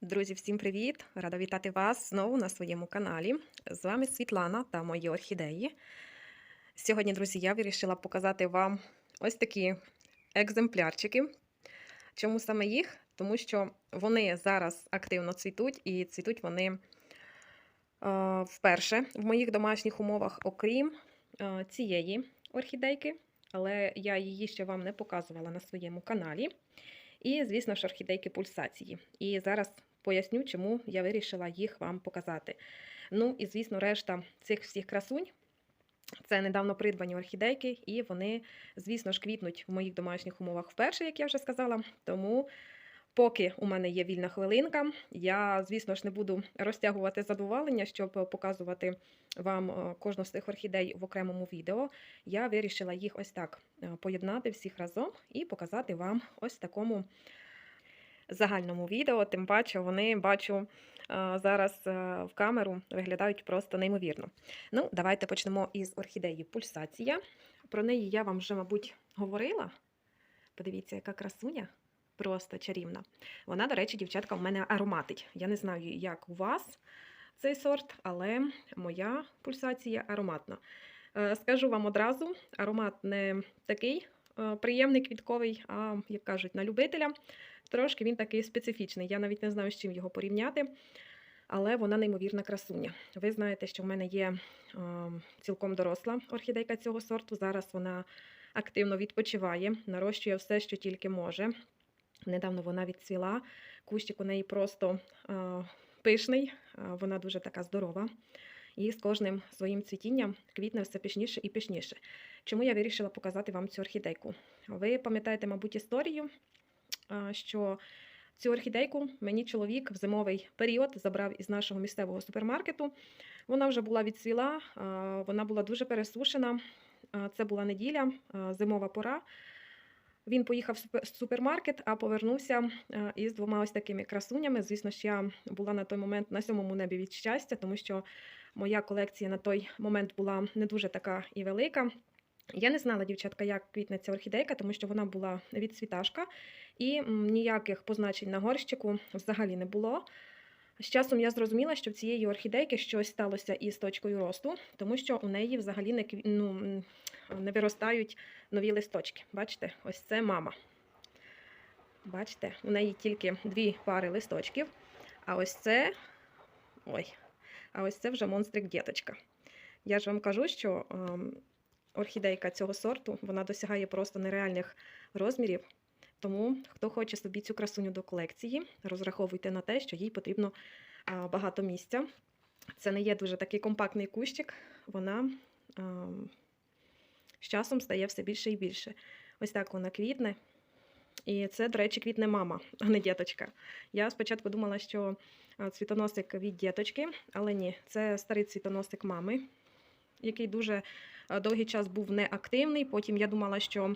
Друзі, всім привіт! Рада вітати вас знову на своєму каналі. З вами Світлана та мої орхідеї. Сьогодні, друзі, я вирішила показати вам ось такі екземплярчики. Чому саме їх? Тому що вони зараз активно цвітуть, і цвітуть вони е, вперше в моїх домашніх умовах, окрім е, цієї орхідейки, але я її ще вам не показувала на своєму каналі. І, звісно ж, орхідейки пульсації. І зараз поясню, чому я вирішила їх вам показати. Ну і, звісно, решта цих всіх красунь. Це недавно придбані орхідейки, і вони, звісно ж, квітнуть в моїх домашніх умовах вперше, як я вже сказала. Тому, поки у мене є вільна хвилинка, я, звісно ж, не буду розтягувати задоволення, щоб показувати вам е, кожну з цих орхідей в окремому відео. Я вирішила їх ось так е, поєднати всіх разом і показати вам ось такому загальному відео. Тим паче вони бачу е, зараз в камеру виглядають просто неймовірно. Ну, давайте почнемо із орхідеї Пульсація. Про неї я вам вже, мабуть, говорила. Подивіться, яка красуня. Просто чарівна. Вона, до речі, дівчатка, в мене ароматить. Я не знаю, як у вас цей сорт, але моя пульсація ароматна. Е, Скажу вам одразу, аромат не такий е, приємний квітковий, а, як кажуть, на любителя. Трошки він такий специфічний. Я навіть не знаю, з чим його порівняти. Але вона неймовірна красуня. Ви знаєте, що в мене є е, цілком доросла орхідейка цього сорту. Зараз вона активно відпочиває, нарощує все, що тільки може. Недавно вона відцвіла. Кущик у неї просто е, пишний, вона дуже така здорова. І з кожним своїм цвітінням квітне все пишніше і пишніше. Чому я вирішила показати вам цю орхідейку? Ви пам'ятаєте, мабуть, історію, е, що цю орхідейку мені чоловік в зимовий період забрав із нашого місцевого супермаркету. Вона вже була відцвіла, е, вона була дуже пересушена. Е, Це була неділя, е, зимова пора. Він поїхав в супермаркет, а повернувся е, із двома ось такими красунями. Звісно ж, я була на той момент на сьомому небі від щастя, тому що моя колекція на той момент була не дуже така і велика. Я не знала, дівчатка, як квітне ця орхідейка, тому що вона була відцвіташка, і ніяких позначень на горщику взагалі не було. З часом я зрозуміла, що в цієї орхідейки щось сталося із точкою росту, тому що у неї взагалі не, ну, не виростають нові листочки. Бачите, ось це мама. Бачите, у неї тільки дві пари листочків. А ось це. Ой, а ось це вже монстрик діточка. Я ж вам кажу, що орхідейка цього сорту вона досягає просто нереальних розмірів. Тому, хто хоче собі цю красуню до колекції, розраховуйте на те, що їй потрібно багато місця. Це не є дуже такий компактний кущик, вона ем, з часом стає все більше і більше. Ось так вона квітне. І це, до речі, квітне мама, а не діточка. Я спочатку думала, що цвітоносик від діточки, але ні, це старий цвітоносик мами, який дуже довгий час був неактивний. Потім я думала, що а,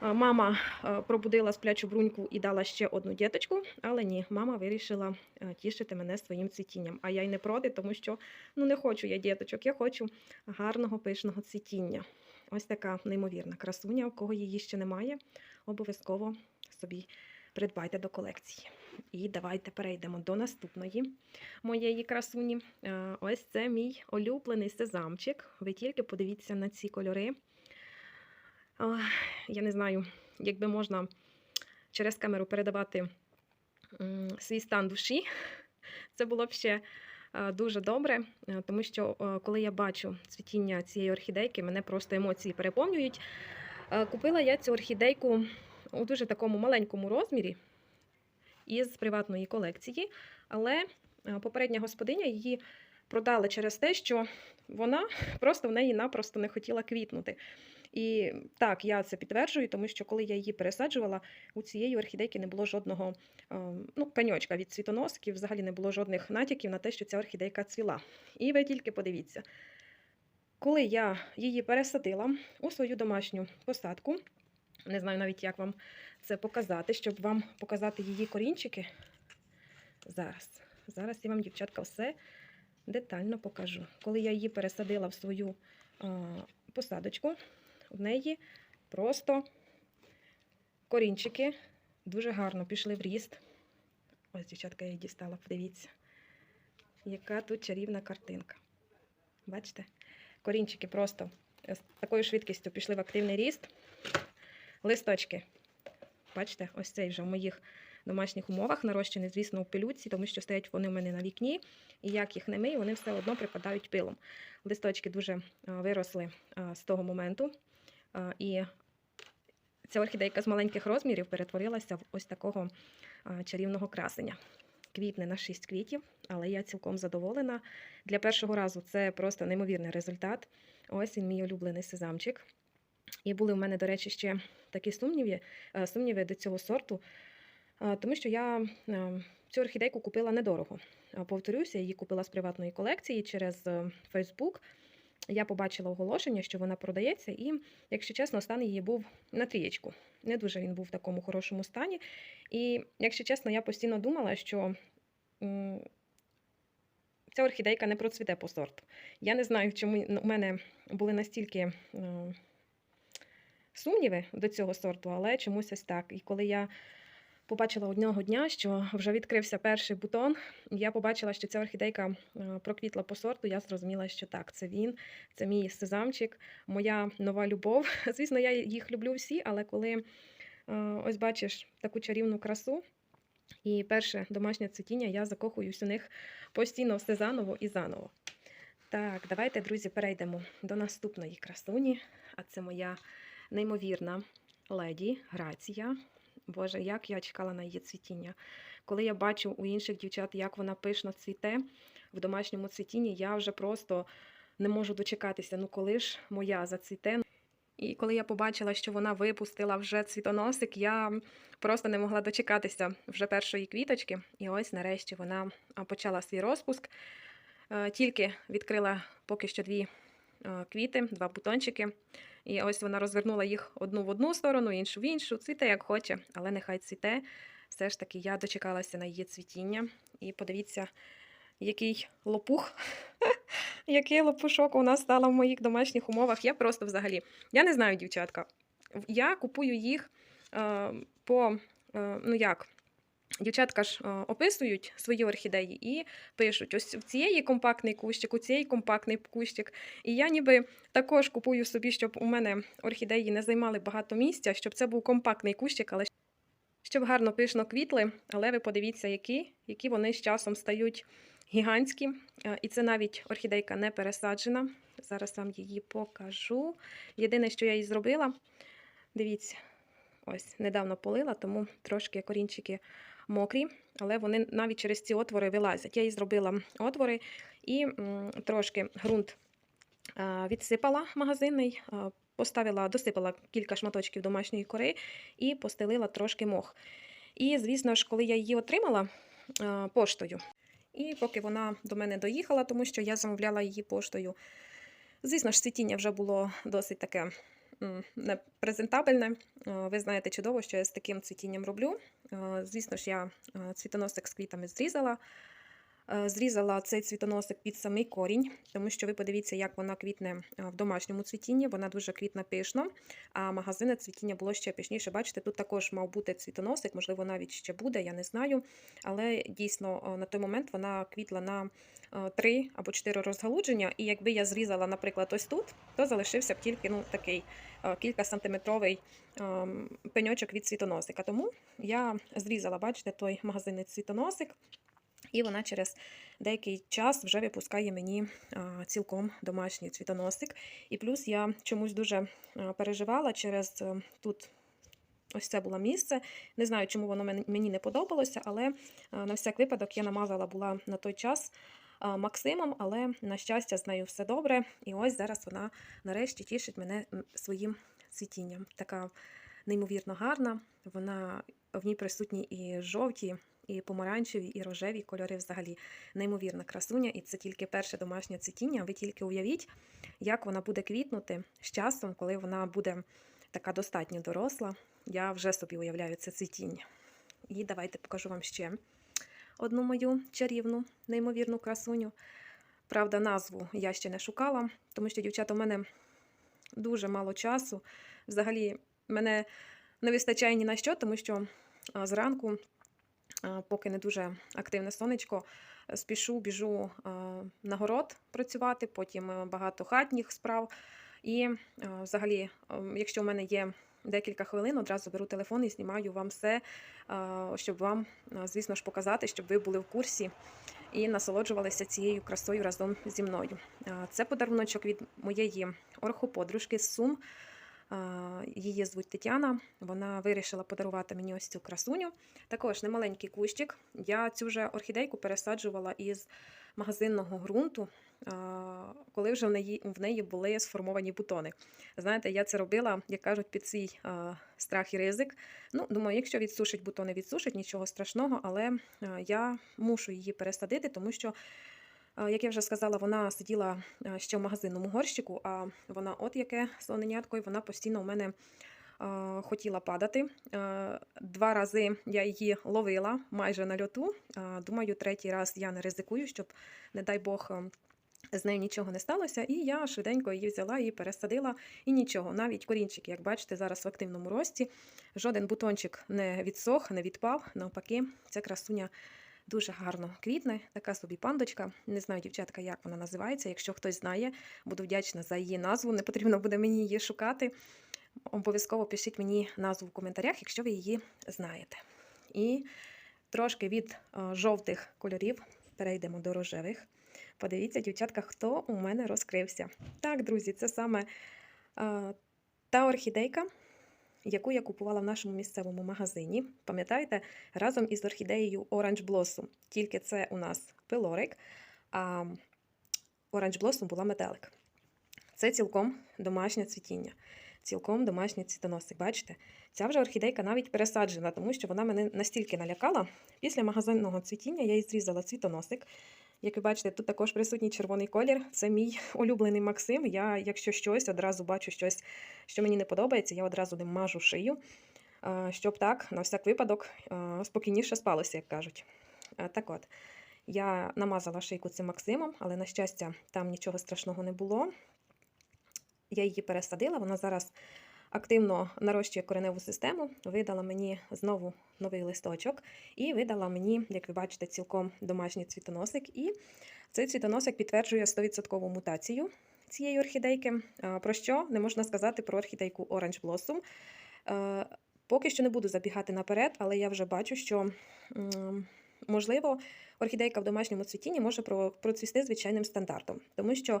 мама пробудила сплячу бруньку і дала ще одну діточку, але ні, мама вирішила тішити мене своїм цвітінням. А я й не проти, тому що ну, не хочу я діточок, я хочу гарного пишного цвітіння. Ось така неймовірна красуня, у кого її ще немає, обов'язково собі придбайте до колекції. І давайте перейдемо до наступної моєї красуні. Е, Ось це мій улюблений сезамчик. Ви тільки подивіться на ці кольори. Я не знаю, якби можна через камеру передавати свій стан душі. Це було б ще е, дуже добре, е, тому що е, коли я бачу цвітіння цієї орхідейки, мене просто емоції переповнюють. Купила я цю орхідейку у дуже такому маленькому розмірі із приватної колекції, але попередня господиня її продала через те, що вона просто в неї напросто не хотіла квітнути. І так, я це підтверджую, тому що коли я її пересаджувала, у цієї орхідейки не було жодного е, ну, пеньочка від цвітоносків, взагалі не було жодних натяків на те, що ця орхідейка цвіла. І ви тільки подивіться, коли я її пересадила у свою домашню посадку, не знаю навіть, як вам це показати, щоб вам показати її корінчики. Зараз. Зараз я вам, дівчатка, все детально покажу. Коли я її пересадила в свою а, посадочку, в неї просто корінчики дуже гарно пішли в ріст. Ось, дівчатка, я її дістала, подивіться. Яка тут чарівна картинка. Бачите? Корінчики просто з такою швидкістю пішли в активний ріст. Листочки. Бачите, ось цей вже в моїх домашніх умовах нарощений, звісно, у пилюці, тому що стоять вони в мене на вікні. І як їх не мию, вони все одно припадають пилом. Листочки дуже виросли з того моменту. А, І ця орхідейка з маленьких розмірів перетворилася в ось такого чарівного красення. Квітне на 6 квітів, але я цілком задоволена. Для першого разу це просто неймовірний результат. Ось він, мій улюблений сезамчик. І були в мене, до речі, ще такі сумніви, е, сумніви до цього сорту, е, тому що я е, цю орхідейку купила недорого. Е, Повторюся, її купила з приватної колекції через е, Facebook. Я побачила оголошення, що вона продається, і, якщо чесно, стан її був на трієчку. Не дуже він був в такому хорошому стані. І, якщо чесно, я постійно думала, що ця орхідейка не процвіте по сорту. Я не знаю, чому у мене були настільки е, сумніви до цього сорту, але чомусь ось так. І коли я побачила одного дня, що вже відкрився перший бутон, я побачила, що ця орхідейка е, проквітла по сорту, я зрозуміла, що так, це він, це мій сезамчик, моя нова любов. Звісно, я їх люблю всі, але коли е, ось бачиш таку чарівну красу. І перше домашнє цвітіння, я закохуюсь у них постійно все заново і заново. Так, давайте, друзі, перейдемо до наступної красуні. А це моя неймовірна леді Грація. Боже, як я чекала на її цвітіння. Коли я бачу у інших дівчат, як вона пишно цвіте в домашньому цвітінні, я вже просто не можу дочекатися. Ну, коли ж моя зацвіте. І коли я побачила, що вона випустила вже цвітоносик, я просто не могла дочекатися вже першої квіточки. І ось нарешті вона почала свій розпуск. Е, Тільки відкрила поки що дві е, квіти, два бутончики. І ось вона розвернула їх одну в одну сторону, іншу в іншу. Цвіте як хоче, але нехай цвіте. Все ж таки я дочекалася на її цвітіння. І подивіться, який лопух, який лопушок у нас стало в моїх домашніх умовах. Я просто взагалі, я не знаю, дівчатка. Я купую їх е, по, е, ну як, дівчатка ж е, описують свої орхідеї і пишуть: ось в цієї компактний кущик, у цієї компактний кущик. І я ніби також купую собі, щоб у мене орхідеї не займали багато місця, щоб це був компактний кущик, але щоб гарно пишно квітли. Але ви подивіться, які, які вони з часом стають гігантські. Е, І це навіть орхідейка не пересаджена. Зараз вам її покажу. Єдине, що я їй зробила, дивіться, ось недавно полила, тому трошки корінчики мокрі, але вони навіть через ці отвори вилазять. Я їй зробила отвори і трошки ґрунт відсипала магазинний, поставила, досипала кілька шматочків домашньої кори і постелила трошки мох. І, звісно ж, коли я її отримала поштою, і поки вона до мене доїхала, тому що я замовляла її поштою. Звісно ж, цвітіння вже було досить таке м, непрезентабельне. Е, Ви знаєте чудово, що я з таким цвітінням роблю. Е, Звісно ж, я е, цвітоносик з квітами зрізала. Е, Зрізала цей цвітоносик під самий корінь, тому що ви подивіться, як вона квітне е, в домашньому цвітінні. Вона дуже квітне пишно, а магазинне цвітіння було ще пишніше. Бачите, тут також мав бути цвітоносик, можливо, навіть ще буде, я не знаю. Але дійсно е, на той момент вона квітла на три або чотири розгалудження. І якби я зрізала, наприклад, ось тут, то залишився б тільки ну, такий кілька сантиметровий ем, пеньочок від цвітоносика. Тому я зрізала, бачите, той магазинний цвітоносик. І вона через деякий час вже випускає мені цілком домашній цвітоносик. І плюс я чомусь дуже переживала через тут. Ось це було місце. Не знаю, чому воно мені не подобалося, але на всяк випадок я намазала була на той час Максимом, але на щастя з нею все добре. І ось зараз вона нарешті тішить мене своїм цвітінням. Така неймовірно гарна. Вона в ній присутні і жовті, і помаранчеві, і рожеві кольори взагалі неймовірна красуня, і це тільки перше домашнє цвітіння. Ви тільки уявіть, як вона буде квітнути з часом, коли вона буде така достатньо доросла. Я вже собі уявляю це цвітіння. І давайте покажу вам ще одну мою чарівну, неймовірну красуню. Правда, назву я ще не шукала, тому що дівчата у мене дуже мало часу. Взагалі, мене не вистачає ні на що, тому що зранку поки не дуже активне сонечко, е, спішу, біжу е, на город працювати, потім е, багато хатніх справ. І е, взагалі, е, якщо в мене є декілька хвилин, одразу беру телефон і знімаю вам все, е, щоб вам, е, звісно ж, показати, щоб ви були в курсі і насолоджувалися цією красою разом зі мною. Е, Це подаруночок від моєї орхоподружки з Сум. Її звуть Тетяна. Вона вирішила подарувати мені ось цю красуню. Також немаленький кущик. Я цю же орхідейку пересаджувала із магазинного ґрунту, коли вже в неї, в неї були сформовані бутони. Знаєте, я це робила, як кажуть, під свій страх і ризик. Ну, думаю, якщо відсушить бутони, відсушить, нічого страшного, але я мушу її пересадити, тому що. Е, Як я вже сказала, вона сиділа е, ще в магазинному горщику, а вона от яке слоненятко, і вона постійно у мене е, хотіла падати. Два рази я її ловила майже на льоту. Думаю, третій раз я не ризикую, щоб, не дай Бог, з нею нічого не сталося. І я швиденько її взяла і пересадила, і нічого. Навіть корінчики, як бачите, зараз в активному рості. Жоден бутончик не відсох, не відпав. Навпаки, ця красуня. Дуже гарно квітне, така собі пандочка. Не знаю, дівчатка, як вона називається. Якщо хтось знає, буду вдячна за її назву. Не потрібно буде мені її шукати. Обов'язково пишіть мені назву в коментарях, якщо ви її знаєте. І трошки від е, жовтих кольорів перейдемо до рожевих. Подивіться, дівчатка, хто у мене розкрився. Так, друзі, це саме е, та орхідейка, яку я купувала в нашому місцевому магазині. Пам'ятаєте, разом із орхідеєю Orange Blossom. Тільки це у нас пилорик, а Orange Blossom була метелик. Це цілком домашнє цвітіння, цілком домашній цвітоносик. Бачите? Ця вже орхідейка навіть пересаджена, тому що вона мене настільки налякала. Після магазинного цвітіння я їй зрізала цвітоносик. Як ви бачите, тут також присутній червоний колір. Це мій улюблений Максим. Я, якщо щось, одразу бачу щось, що мені не подобається, я одразу ним мажу шию, щоб так, на всяк випадок, спокійніше спалося, як кажуть. Так от, я намазала шийку цим Максимом, але, на щастя, там нічого страшного не було. Я її пересадила, вона зараз активно нарощує кореневу систему, видала мені знову новий листочок і видала мені, як ви бачите, цілком домашній цвітоносик. І цей цвітоносик підтверджує 100% мутацію цієї орхідейки. Про що не можна сказати про орхідейку Orange Blossom. Е, Поки що не буду забігати наперед, але я вже бачу, що можливо орхідейка в домашньому цвітінні може про- процвісти звичайним стандартом, тому що е,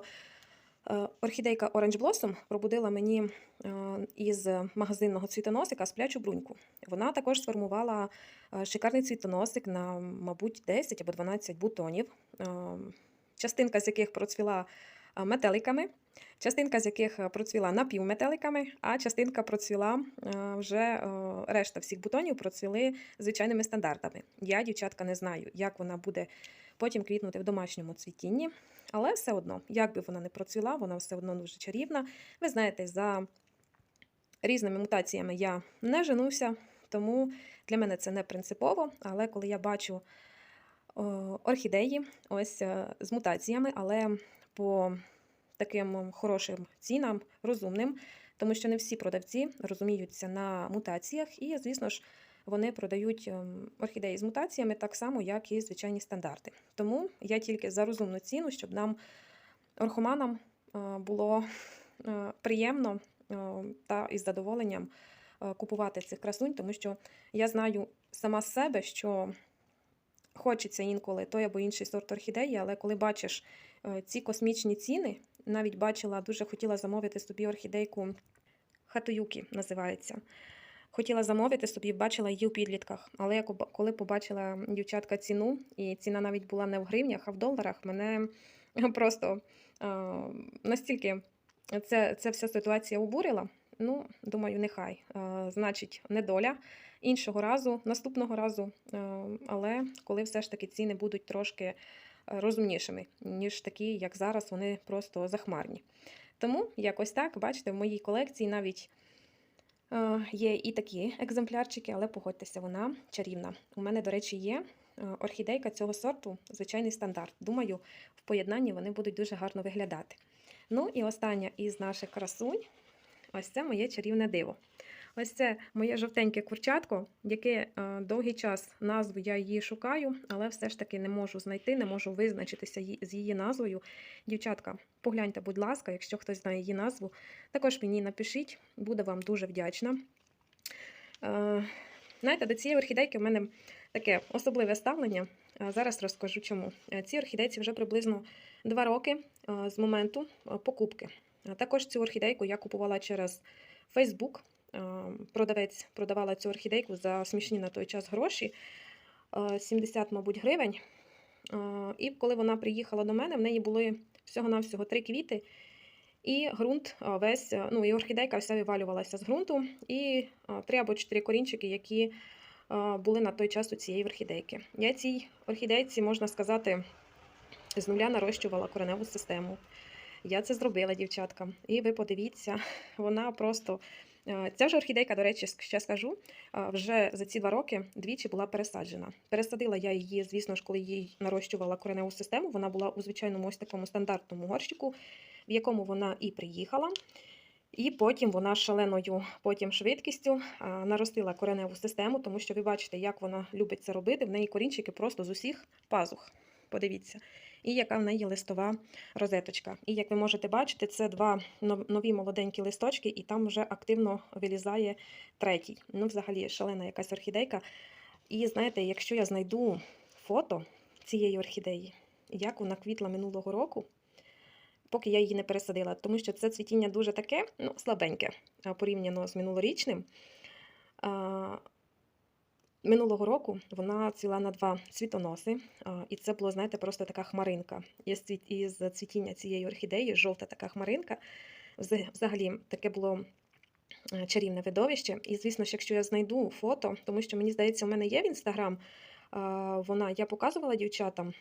орхідейка Orange Blossom пробудила мені е, із магазинного цвітоносика сплячу бруньку. Вона також сформувала е, шикарний цвітоносик на, мабуть, 10 або 12 бутонів, е, частинка з яких процвіла е, метеликами, частинка з яких е, процвіла напівметеликами, а частинка процвіла е, вже е, решта всіх бутонів процвіли звичайними стандартами. Я, дівчатка, не знаю, як вона буде потім квітнути в домашньому цвітінні, але все одно, як би вона не процвіла, вона все одно дуже чарівна. Ви знаєте, за різними мутаціями я не женуся, тому для мене це не принципово. Але коли я бачу орхідеї ось е, з мутаціями, але по таким хорошим цінам, розумним, тому що не всі продавці розуміються на мутаціях, і, звісно ж, вони продають ем, орхідеї з мутаціями так само, як і звичайні стандарти. Тому я тільки за розумну ціну, щоб нам, орхоманам, е, було е, приємно е, та із задоволенням купувати цих красунь, тому що я знаю сама з себе, що хочеться інколи той або інший сорт орхідеї, але коли бачиш ці космічні ціни, навіть бачила, дуже хотіла замовити собі орхідейку Хатуюкі називається. Хотіла замовити собі, бачила її у підлітках. Але я коли побачила дівчатка ціну, і ціна навіть була не в гривнях, а в доларах, мене просто е, настільки це, це вся ситуація обурила. Ну, думаю, нехай. Е, значить, недоля. Іншого разу, наступного разу, е, але коли все ж таки ціни будуть трошки е, розумнішими, ніж такі, як зараз, вони просто захмарні. Тому якось так, бачите, в моїй колекції навіть є і такі екземплярчики, але погодьтеся, вона чарівна. У мене, до речі, є е, орхідейка цього сорту, звичайний стандарт. Думаю, в поєднанні вони будуть дуже гарно виглядати. Ну і остання із наших красунь ось це моє чарівне диво. Ось це моє жовтеньке курчатко, яке е, довгий час назву я її шукаю, але все ж таки не можу знайти, не можу визначитися з її назвою. Дівчатка, погляньте, будь ласка, якщо хтось знає її назву, також мені напишіть, буду вам дуже вдячна. Е, Знаєте, до цієї орхідейки в мене таке особливе ставлення. Е, Зараз розкажу чому. Цій орхідейці вже приблизно два роки з моменту покупки. Також цю орхідейку я купувала через Facebook. Продавець продавала цю орхідейку за смішні на той час гроші. е, 70, мабуть, гривень. І коли вона приїхала до мене, в неї були всього-навсього три квіти. І ґрунт весь, ну і орхідейка вся вивалювалася з ґрунту, і три або чотири корінчики, які були на той час у цієї орхідейки. Я цій орхідейці, можна сказати, з нуля нарощувала кореневу систему. Я це зробила, дівчатка. І ви подивіться, вона просто. Е, Ця ж орхідейка, до речі, ще скажу, е, вже за ці два роки двічі була пересаджена. Пересадила я її, звісно ж, коли їй нарощувала кореневу систему. Вона була у звичайному ось такому стандартному горщику, в якому вона і приїхала. І потім вона шаленою потім швидкістю наростила кореневу систему, тому що ви бачите, як вона любить це робити. В неї корінчики просто з усіх пазух. Подивіться. І яка в неї листова розеточка. І як ви можете бачити, це два нові молоденькі листочки, і там вже активно вилізає третій. Ну, взагалі, шалена якась орхідейка. І знаєте, якщо я знайду фото цієї орхідеї, як вона квітла минулого року, поки я її не пересадила, тому що це цвітіння дуже таке, ну, слабеньке порівняно з минулорічним. Минулого року вона цвіла на два цвітоноси, і це було, знаєте, просто така хмаринка. Цвіт- Із цвітіння цієї орхідеї, жовта така хмаринка. Взагалі таке було е, чарівне видовище. І, звісно ж, якщо я знайду фото, тому що мені здається, у мене є в інстаграм. Вона я показувала дівчатам,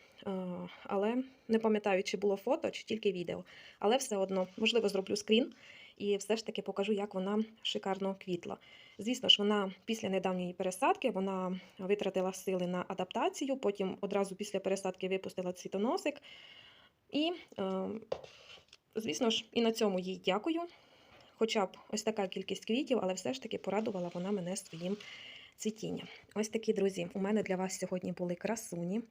але не пам'ятаю, чи було фото, чи тільки відео. Але все одно, можливо, зроблю скрін і все ж таки покажу, як вона шикарно квітла. Звісно ж, вона після недавньої пересадки вона витратила сили на адаптацію, потім одразу після пересадки випустила цвітоносик. І, звісно ж, і на цьому їй дякую. Хоча б ось така кількість квітів, але все ж таки порадувала вона мене своїм цвітінням. Ось такі, друзі, у мене для вас сьогодні були красуні.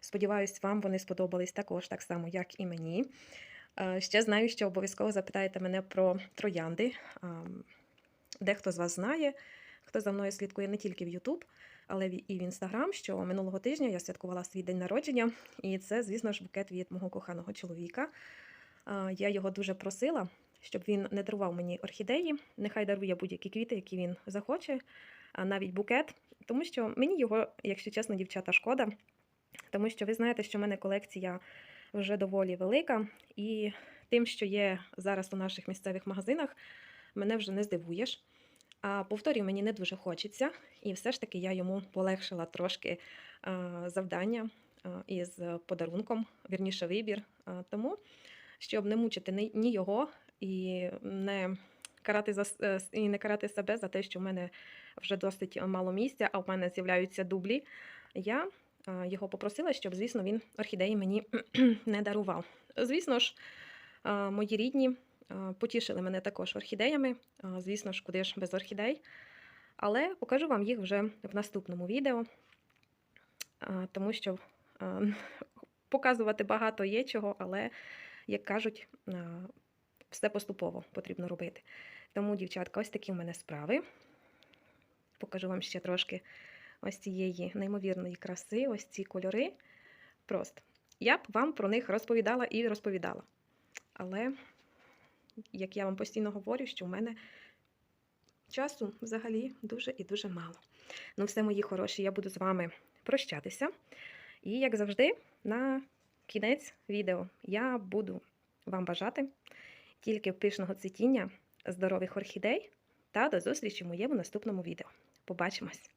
Сподіваюсь, вам вони сподобались також так само, як і мені. Е, Ще знаю, що обов'язково запитаєте мене про троянди. Дехто з вас знає, хто за мною слідкує не тільки в YouTube, але і в Instagram, що минулого тижня я святкувала свій день народження, і це, звісно ж, букет від мого коханого чоловіка. Я його дуже просила, щоб він не дарував мені орхідеї. Нехай дарує будь-які квіти, які він захоче, навіть букет, тому що мені його, якщо чесно, дівчата, шкода. Тому що ви знаєте, що в мене колекція вже доволі велика, і тим, що є зараз у наших місцевих магазинах, мене вже не здивуєш. А повторюю, мені не дуже хочеться, і все ж таки я йому полегшила трошки завдання із подарунком, вірніше вибір. Тому, щоб не мучити ні- його і не карати за е, і не карати себе за те, що в мене вже досить мало місця, а в мене з'являються дублі. Я його попросила, щоб, звісно, він орхідеї мені не дарував. Звісно ж, мої рідні потішили мене також орхідеями. Звісно ж, куди ж без орхідей. Але покажу вам їх вже в наступному відео, тому що показувати багато є чого, але, як кажуть, все поступово потрібно робити. Тому, дівчатка, ось такі в мене справи. Покажу вам ще трошки ось цієї неймовірної краси, ось ці кольори. Просто я б вам про них розповідала і розповідала. Але, як я вам постійно говорю, що в мене часу взагалі дуже і дуже мало. Ну, все, мої хороші, я буду з вами прощатися. І, як завжди, на кінець відео я буду вам бажати тільки пишного цвітіння, здорових орхідей та до зустрічі в моєму наступному відео. Побачимось!